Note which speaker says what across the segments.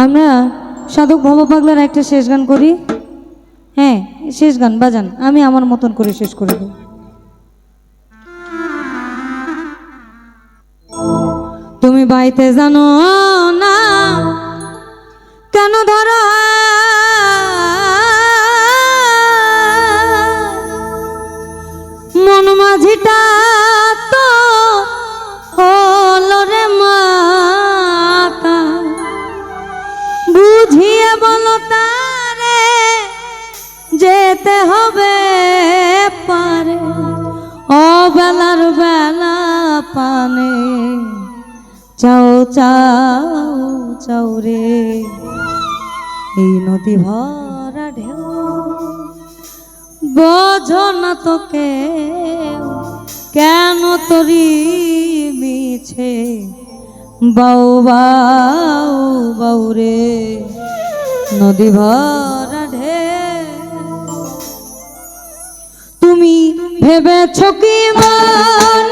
Speaker 1: আমরা সাধক ভব পাগলার একটা শেষ গান করি। হ্যাঁ শেষ গান, বাজান। আমি আমার মতন করে শেষ করে দিই তুমি বাইতে জানো না, কেন ধরা পানে চাও চাও চাও রে। এই নদী ভরা ঢেউ, বোঝো না তোকে, কেন তরি মিছে? বাউ বাউ বাউ রে। নদী ভরা ঢে তুমি ভেবেছ কি মনে?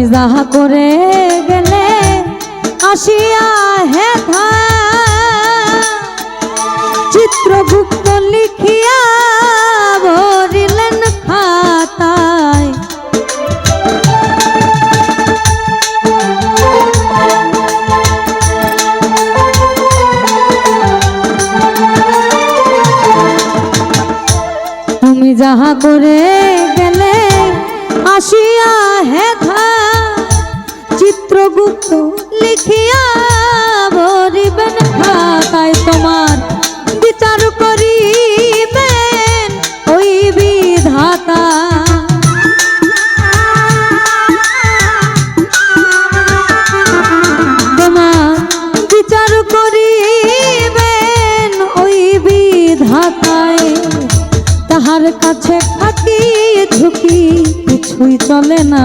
Speaker 1: তুমি যাহা করে গেলে আসিয়া হে চিত্রগুপ্ত লিখিয়া ভরিলেন খাতায়। তুমি যাহা করে গেলে আসিয়া হেধা চিত্রগুপ্ত লিখিয়া ভরিবেন খাতায় তোমার। বিচার করিবেন ওই বিধাতা। তোমার বিচার করিবেন ওই বিধাতায়। তাহার কাছে থাকি, ঝুঁকি কিছুই চলে না।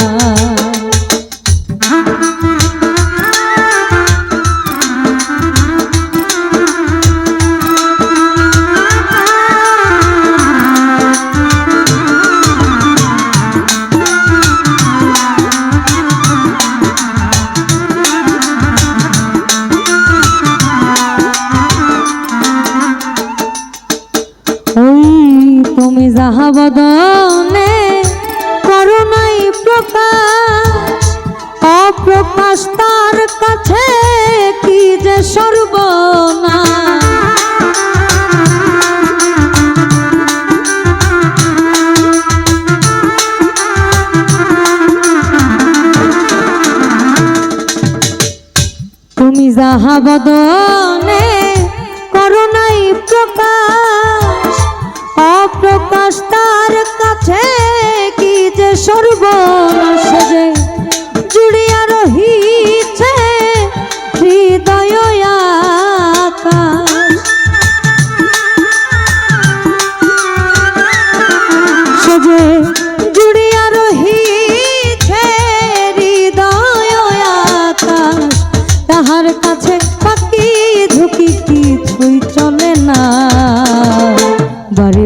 Speaker 1: সর্বনা তুমি যাহা বদনে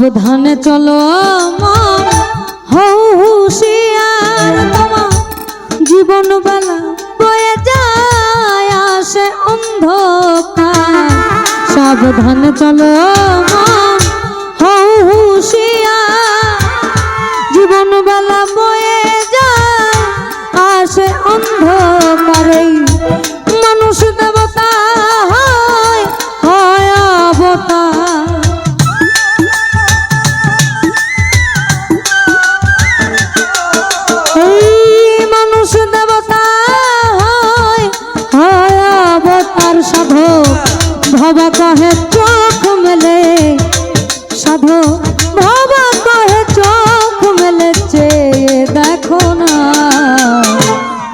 Speaker 1: সাবধানে চলো মন হুশিয়ার তোমার জীবন বেলা বয়ে যায় আসে অন্ধকার। সাবধানে চলো মন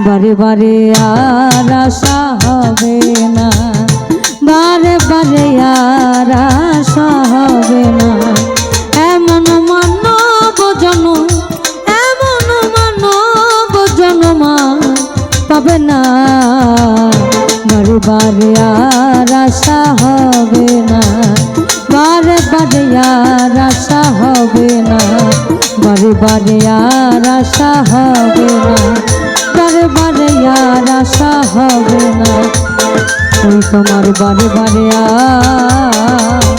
Speaker 1: বারে বারে আর আশা হবে না। বারে বারে আর আশা হবে না। এমন মানব জনম, এমন মানব জনমা পাবে না। বারে বারে আর আশা হবে না। বারে বারে আর আশা হবে না। বারে বারে আর আশা হবে না। বারে আর আশা হবে না। ওই তোমার বারে বারে আর